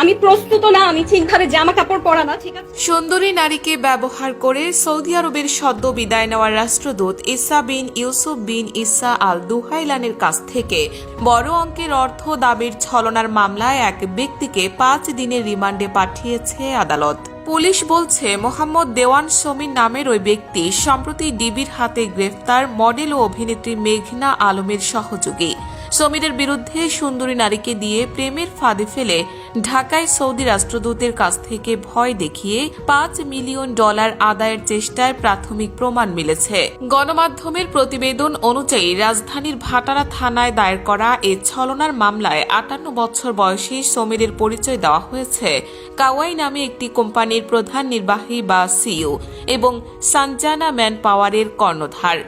আমি প্রস্তুত না, আমি ঠিকভাবে জামা কাপড় পরা না, ঠিক আছে? সুন্দরী নারীকে ব্যবহার করে সৌদি আরবের সদ্য বিদায় নেওয়া রাষ্ট্রদূত ইসা বিন ইউসুফ বিন ইসা আল দুহাইলানের কাছ থেকে বড় অঙ্কের অর্থ দাবির ছলনার মামলায় এক ব্যক্তিকে পাঁচ দিনের রিমান্ডে পাঠিয়েছে আদালত। পুলিশ বলছে, মোহাম্মদ দেওয়ান সমীর নামের ওই ব্যক্তি সম্প্রতি ডিবির হাতে গ্রেফতার মডেল ও অভিনেত্রী মেঘনা আলমের সহযোগী। সমীরের বিরুদ্ধে সুন্দরী নারীকে দিয়ে প্রেমের ফাঁদে ফেলে ঢাকায় সৌদি রাষ্ট্রদূতের কাছ থেকে ভয় দেখিয়ে পাঁচ মিলিয়ন ডলার আদায়ের চেষ্টায় প্রাথমিক প্রমাণ মিলেছে। গণমাধ্যমের প্রতিবেদন অনুযায়ী রাজধানীর ভাটারা থানায় দায়ের করা এ ছলনার মামলায় আটান্ন বছর বয়সী সমীরের পরিচয় দেওয়া হয়েছে। কাওয়াই নামে একটি কোম্পানির প্রধান নির্বাহী বা সিইও। এবং সানজানা ম্যান পাওয়ারের কর্ণধার।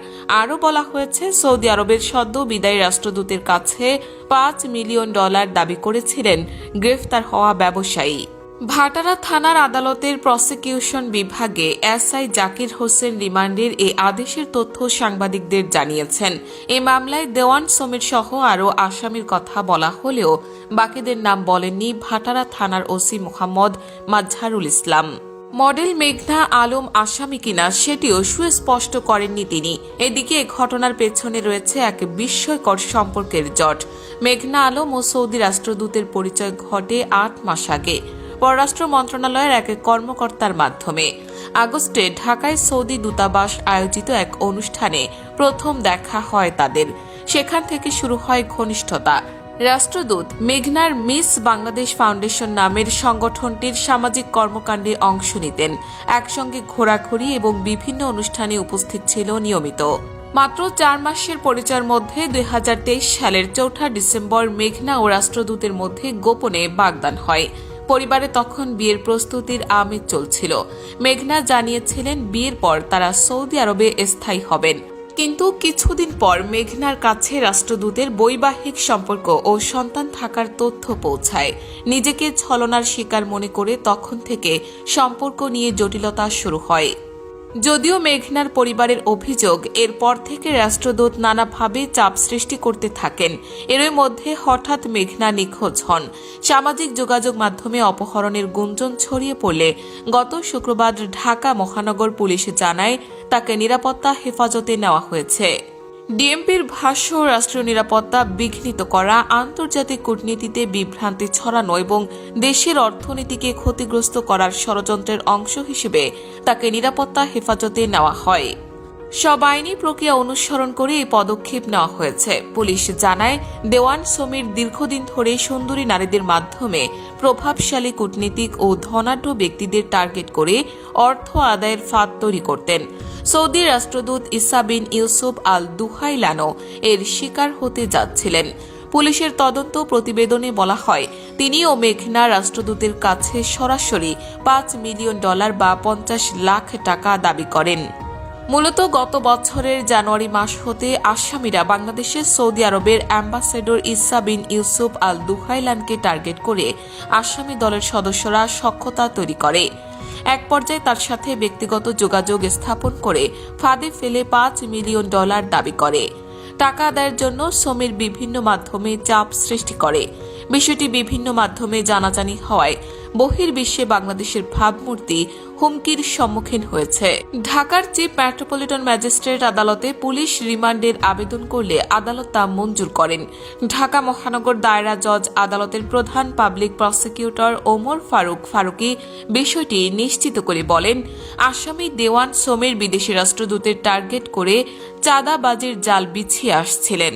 আরও বলা হয়েছে, সৌদি আরবের সদ্য বিদায়ী রাষ্ট্রদূতের কাছে পাঁচ মিলিয়ন ডলার দাবি করেছিলেন গ্রেফতার হওয়া ব্যবসায়ী। ভাটারা থানার আদালতের প্রসিকিউশন বিভাগে এসআই জাকির হোসেন রিমান্ডের এই আদেশের তথ্য সাংবাদিকদের জানিয়েছেন। এ মামলায় দেওয়ান সমীর সহ আরও আসামির কথা বলা হলেও বাকিদের নাম বলেননি ভাটারা থানার ওসি মোহাম্মদ মাজহারুল ইসলাম। মডেল মেঘনা আলম আসামি কিনা সেটিও সুস্পষ্ট করেননি তিনি। এদিকে ঘটনার পেছনে রয়েছে এক বিস্ময়কর সম্পর্কের জট। মেঘনা আলম ও সৌদি রাষ্ট্রদূতের পরিচয় ঘটে আট মাস আগে। পররাষ্ট্র মন্ত্রণালয়ের এক কর্মকর্তার মাধ্যমে। আগস্টে ঢাকায় সৌদি দূতাবাস আয়োজিত এক অনুষ্ঠানে প্রথম দেখা হয় তাদের। সেখান থেকে শুরু হয় ঘনিষ্ঠতা। রাষ্ট্রদূত মেঘনার মিস বাংলাদেশ ফাউন্ডেশন নামের সংগঠনটির সামাজিক কর্মকাণ্ডে অংশ নিতেন। একসঙ্গে ঘোরাঘুরি এবং বিভিন্ন অনুষ্ঠানে উপস্থিত ছিল নিয়মিত। মাত্র চার মাসের পরিচয়ের মধ্যে দুই হাজার তেইশ সালের চৌঠা ডিসেম্বর মেঘনা ও রাষ্ট্রদূতের মধ্যে গোপনে বাগদান হয়। পরিবারে তখন বিয়ের প্রস্তুতির আমেজ চলছিল। মেঘনা জানিয়েছিলেন বিয়ের পর তারা সৌদি আরবে স্থায়ী হবেন। কিন্তু কিছুদিন পর মেঘনার কাছে রাষ্ট্রদূতের বৈবাহিক সম্পর্ক ও সন্তান থাকার তথ্য পৌঁছায়। নিজেকে ছলনার শিকার মনে করে তখন থেকে সম্পর্ক নিয়ে জটিলতা শুরু হয়। যদিও মেঘনার পরিবারের অভিযোগ, এরপর থেকে রাষ্ট্রদূত নানাভাবে চাপ সৃষ্টি করতে থাকেন। এরই মধ্যে হঠাৎ মেঘনা নিখোঁজ হন। সামাজিক যোগাযোগ মাধ্যমে অপহরণের গুঞ্জন ছড়িয়ে পড়লে গত শুক্রবার ঢাকা মহানগর পুলিশ জানায়, তাকে নিরাপত্তা হেফাজতে নেওয়া হয়েছে। ডিএমপির ভাষ্য, রাষ্ট্রীয় নিরাপত্তা বিঘ্নিত করা, আন্তর্জাতিক কূটনীতিতে বিভ্রান্তি ছড়ানো এবং দেশের অর্থনীতিকে ক্ষতিগ্রস্ত করার ষড়যন্ত্রের অংশ হিসেবে তাকে নিরাপত্তা হেফাজতে নেওয়া হয়। সব আইনি প্রক্রিয়া অনুসরণ করে এই পদক্ষেপ নেওয়া হয়েছে। পুলিশ জানায়, দেওয়ান সমীর দীর্ঘদিন ধরে সুন্দরী নারীদের মাধ্যমে প্রভাবশালী কূটনীতিক ও ধনাঢ্য ব্যক্তিদের টার্গেট করে অর্থ আদায়ের ফাঁদ তৈরি করতেন। সৌদি রাষ্ট্রদূত ইসা বিন ইউসুফ আল দুহাইলানো এর শিকার হতে যাচ্ছিলেন। পুলিশের তদন্ত প্রতিবেদনে বলা হয়, তিনি ও মেঘনা রাষ্ট্রদূতের কাছে সরাসরি পাঁচ মিলিয়ন ডলার বা পঞ্চাশ লাখ টাকা দাবি করেন। মূলত গত বছরের জানুয়ারি মাস হতে আসামিরা বাংলাদেশের সৌদি আরবের ambassador Isa bin Yusuf Al দুহাইলানকে target করে আসামি দলের সদস্যরা সক্ষতা তৈরি করে। এক পর্যায়ে তার সাথে ব্যক্তিগত যোগাযোগ স্থাপন করে ফাঁদে ফেলে পাঁচ মিলিয়ন ডলার দাবি করে। টাকা আদায়ের জন্য সমীর বিভিন্ন মাধ্যমে চাপ সৃষ্টি করে। বিষয়টি বিভিন্ন মাধ্যমে জানাজানি হওয়ায় বহির্বিশ্বে বাংলাদেশের ভাবমূর্তি হুমকির সম্মুখীন হয়েছে। ঢাকার চিফ মেট্রোপলিটন ম্যাজিস্ট্রেট আদালতে পুলিশ রিমান্ডের আবেদন করলে আদালত তা মঞ্জুর করেন। ঢাকা মহানগর দায়রা জজ আদালতের প্রধান পাবলিক প্রসিকিউটর ওমর ফারুক ফারুকি বিষয়টি নিশ্চিত করে বলেন, আসামি দেওয়ান সোমের বিদেশি রাষ্ট্রদূতের টার্গেট করে চাঁদাবাজির জাল বিছিয়ে আসছিলেন।